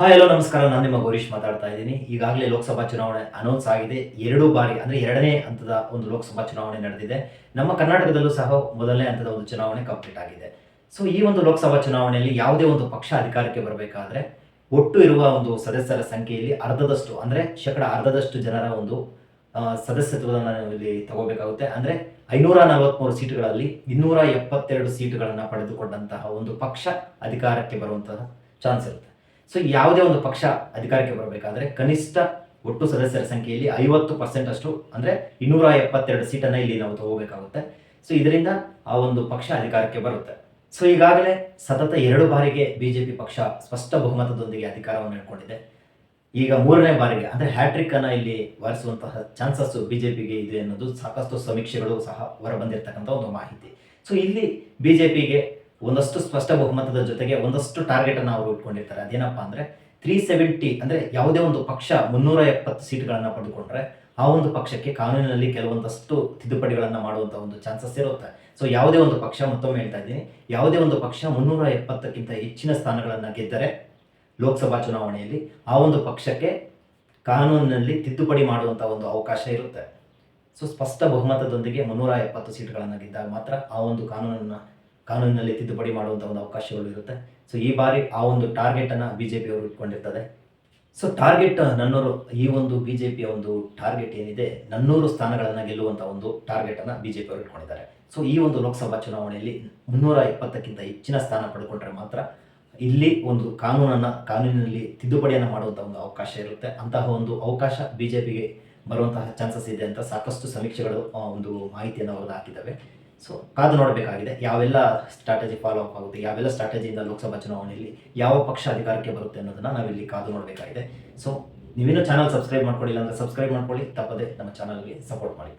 Hi hello ನಮಸ್ಕಾರ. ನಾನು ನಿಮ್ಮ ಗೌರೀಶ್ ಮಾತಾಡ್ತಾ ಇದ್ದೀನಿ. ಈಗಾಗಲೇ ಲೋಕಸಭಾ ಚುನಾವಣೆ ಅನೌನ್ಸ್ ಆಗಿದೆ. ಎರಡು ಬಾರಿ, ಅಂದರೆ ಎರಡನೇ ಹಂತದ ಒಂದು ಲೋಕಸಭಾ ಚುನಾವಣೆ ನಡೆದಿದೆ. ನಮ್ಮ ಕರ್ನಾಟಕದಲ್ಲೂ ಸಹ ಮೊದಲನೇ ಹಂತದ ಒಂದು ಚುನಾವಣೆ ಕಂಪ್ಲೀಟ್ ಆಗಿದೆ. ಸೊ ಈ ಒಂದು ಲೋಕಸಭಾ ಚುನಾವಣೆಯಲ್ಲಿ ಯಾವುದೇ ಒಂದು ಪಕ್ಷ ಅಧಿಕಾರಕ್ಕೆ ಬರಬೇಕಾದ್ರೆ ಒಟ್ಟು ಇರುವ ಒಂದು ಸದಸ್ಯರ ಸಂಖ್ಯೆಯಲ್ಲಿ ಅರ್ಧದಷ್ಟು, ಅಂದರೆ ಶೇಕಡ ಅರ್ಧದಷ್ಟು ಜನರ ಒಂದು ಸದಸ್ಯತ್ವವನ್ನು ಇಲ್ಲಿ ತಗೋಬೇಕಾಗುತ್ತೆ. ಅಂದರೆ ಐನೂರ ನಲವತ್ಮೂರು ಸೀಟುಗಳಲ್ಲಿ ಇನ್ನೂರ ಎಪ್ಪತ್ತೆರಡು ಸೀಟುಗಳನ್ನು ಪಡೆದುಕೊಂಡಂತಹ ಒಂದು ಪಕ್ಷ ಅಧಿಕಾರಕ್ಕೆ ಬರುವಂತಹ ಚಾನ್ಸ್ ಇರುತ್ತೆ. ಸೊ ಯಾವುದೇ ಒಂದು ಪಕ್ಷ ಅಧಿಕಾರಕ್ಕೆ ಬರಬೇಕಾದ್ರೆ ಕನಿಷ್ಠ ಒಟ್ಟು ಸದಸ್ಯರ ಸಂಖ್ಯೆಯಲ್ಲಿ ಐವತ್ತು ಪರ್ಸೆಂಟ್ ಅಷ್ಟು, ಅಂದ್ರೆ ಇನ್ನೂರ ಎಪ್ಪತ್ತೆರಡು ಸೀಟನ್ನು ಇಲ್ಲಿ ನಾವು ತಗೋಬೇಕಾಗುತ್ತೆ. ಸೊ ಇದರಿಂದ ಆ ಒಂದು ಪಕ್ಷ ಅಧಿಕಾರಕ್ಕೆ ಬರುತ್ತೆ. ಸೊ ಈಗಾಗಲೇ ಸತತ ಎರಡು ಬಾರಿಗೆ ಬಿಜೆಪಿ ಪಕ್ಷ ಸ್ಪಷ್ಟ ಬಹುಮತದೊಂದಿಗೆ ಅಧಿಕಾರವನ್ನು ಹೇಳ್ಕೊಂಡಿದೆ ಈಗ ಮೂರನೇ ಬಾರಿಗೆ, ಅಂದ್ರೆ ಹ್ಯಾಟ್ರಿಕ್ ಅನ್ನ ಇಲ್ಲಿ ವಾರಿಸುವಂತಹ ಚಾನ್ಸಸ್ ಬಿಜೆಪಿಗೆ ಇದೆ ಅನ್ನೋದು ಸಾಕಷ್ಟು ಸಮೀಕ್ಷೆಗಳು ಸಹ ಹೊರಬಂದಿರತಕ್ಕಂಥ ಒಂದು ಮಾಹಿತಿ. ಸೊ ಇಲ್ಲಿ ಬಿಜೆಪಿಗೆ ಒಂದಷ್ಟು ಸ್ಪಷ್ಟ ಬಹುಮತದ ಜೊತೆಗೆ ಒಂದಷ್ಟು ಟಾರ್ಗೆಟ್ ಅನ್ನು ಅವರು ಇಟ್ಕೊಂಡಿರ್ತಾರೆ. ಅದೇನಪ್ಪಾ ಅಂದ್ರೆ ತ್ರೀ ಸೆವೆಂಟಿ ಅಂದ್ರೆ ಯಾವುದೇ ಒಂದು ಪಕ್ಷ ಮುನ್ನೂರ ಎಪ್ಪತ್ತು ಸೀಟ್ಗಳನ್ನು ಪಡೆದುಕೊಂಡ್ರೆ ಆ ಒಂದು ಪಕ್ಷಕ್ಕೆ ಕಾನೂನಿನಲ್ಲಿ ಕೆಲವೊಂದಷ್ಟು ತಿದ್ದುಪಡಿಗಳನ್ನು ಮಾಡುವಂಥ ಒಂದು ಚಾನ್ಸಸ್ ಇರುತ್ತೆ. ಸೊ ಯಾವುದೇ ಒಂದು ಪಕ್ಷ, ಮತ್ತೊಮ್ಮೆ ಹೇಳ್ತಾ ಇದ್ದೀನಿ, ಯಾವುದೇ ಒಂದು ಪಕ್ಷ ಮುನ್ನೂರ ಎಪ್ಪತ್ತಕ್ಕಿಂತ ಹೆಚ್ಚಿನ ಸ್ಥಾನಗಳನ್ನು ಗೆದ್ದರೆ ಲೋಕಸಭಾ ಚುನಾವಣೆಯಲ್ಲಿ ಆ ಒಂದು ಪಕ್ಷಕ್ಕೆ ಕಾನೂನಿನಲ್ಲಿ ತಿದ್ದುಪಡಿ ಮಾಡುವಂಥ ಒಂದು ಅವಕಾಶ ಇರುತ್ತೆ. ಸೊ ಸ್ಪಷ್ಟ ಬಹುಮತದೊಂದಿಗೆ ಮುನ್ನೂರ ಎಪ್ಪತ್ತು ಸೀಟ್ಗಳನ್ನು ಗೆದ್ದಾಗ ಮಾತ್ರ ಆ ಒಂದು ಕಾನೂನನ್ನ ಕಾನೂನಿನಲ್ಲಿ ತಿದ್ದುಪಡಿ ಮಾಡುವಂಥ ಒಂದು ಅವಕಾಶಗಳು ಇರುತ್ತೆ. ಸೊ ಈ ಬಾರಿ ಆ ಒಂದು ಟಾರ್ಗೆಟ್ ಬಿ ಬಿಜೆಪಿ ಅವರು ಇಟ್ಕೊಂಡಿರ್ತದೆ ಸೊ ಟಾರ್ಗೆಟ್ ನನ್ನೂರು, ಈ ಒಂದು ಬಿಜೆಪಿಯ ಒಂದು ಟಾರ್ಗೆಟ್ ಏನಿದೆ, ನನ್ನೂರು ಸ್ಥಾನಗಳನ್ನು ಗೆಲ್ಲುವಂತ ಒಂದು ಟಾರ್ಗೆಟ್ ಬಿ ಬಿಜೆಪಿ ಅವರು ಇಟ್ಕೊಂಡಿದ್ದಾರೆ. ಸೊ ಈ ಒಂದು ಲೋಕಸಭಾ ಚುನಾವಣೆಯಲ್ಲಿ ಮುನ್ನೂರ ಇಪ್ಪತ್ತಕ್ಕಿಂತ ಹೆಚ್ಚಿನ ಸ್ಥಾನ ಪಡ್ಕೊಂಡ್ರೆ ಮಾತ್ರ ಇಲ್ಲಿ ಒಂದು ಕಾನೂನನ್ನ, ಕಾನೂನಿನಲ್ಲಿ ತಿದ್ದುಪಡಿಯನ್ನು ಮಾಡುವಂಥ ಒಂದು ಅವಕಾಶ ಇರುತ್ತೆ. ಅಂತಹ ಒಂದು ಅವಕಾಶ ಬಿಜೆಪಿಗೆ ಬರುವಂತಹ ಚಾನ್ಸಸ್ ಇದೆ ಅಂತ ಸಾಕಷ್ಟು ಸಮೀಕ್ಷೆಗಳು ಒಂದು ಮಾಹಿತಿಯನ್ನು ಅವರು ಹಾಕಿದ್ದಾವೆ. ಸೊ ಕಾದು ನೋಡಬೇಕಾಗಿದೆ, ಯಾವೆಲ್ಲ ಸ್ಟ್ರಾಟಜಿ ಫಾಲೋ ಅಪ್ ಆಗುತ್ತೆ, ಯಾವೆಲ್ಲ ಸ್ಟ್ರಾಟಜಿಯಿಂದ ಲೋಕಸಭಾ ಚುನಾವಣೆಯಲ್ಲಿ ಯಾವ ಪಕ್ಷ ಅಧಿಕಾರಕ್ಕೆ ಬರುತ್ತೆ ಅನ್ನೋದನ್ನ ನಾವಿಲ್ಲಿ ಕಾದು ನೋಡಬೇಕಾಗಿದೆ. ಸೊ ನೀವಿನ್ನೂ ಚಾನಲ್ ಸಬ್ಸ್ಕ್ರೈಬ್ ಮಾಡ್ಕೊಳ್ಳಿಲ್ಲ ಅಂದ್ರೆ ಸಬ್ಸ್ಕ್ರೈಬ್ ಮಾಡ್ಕೊಳ್ಳಿ, ತಪ್ಪದೆ ನಮ್ಮ ಚಾನಲ್ಗೆ ಸಪೋರ್ಟ್ ಮಾಡಿ.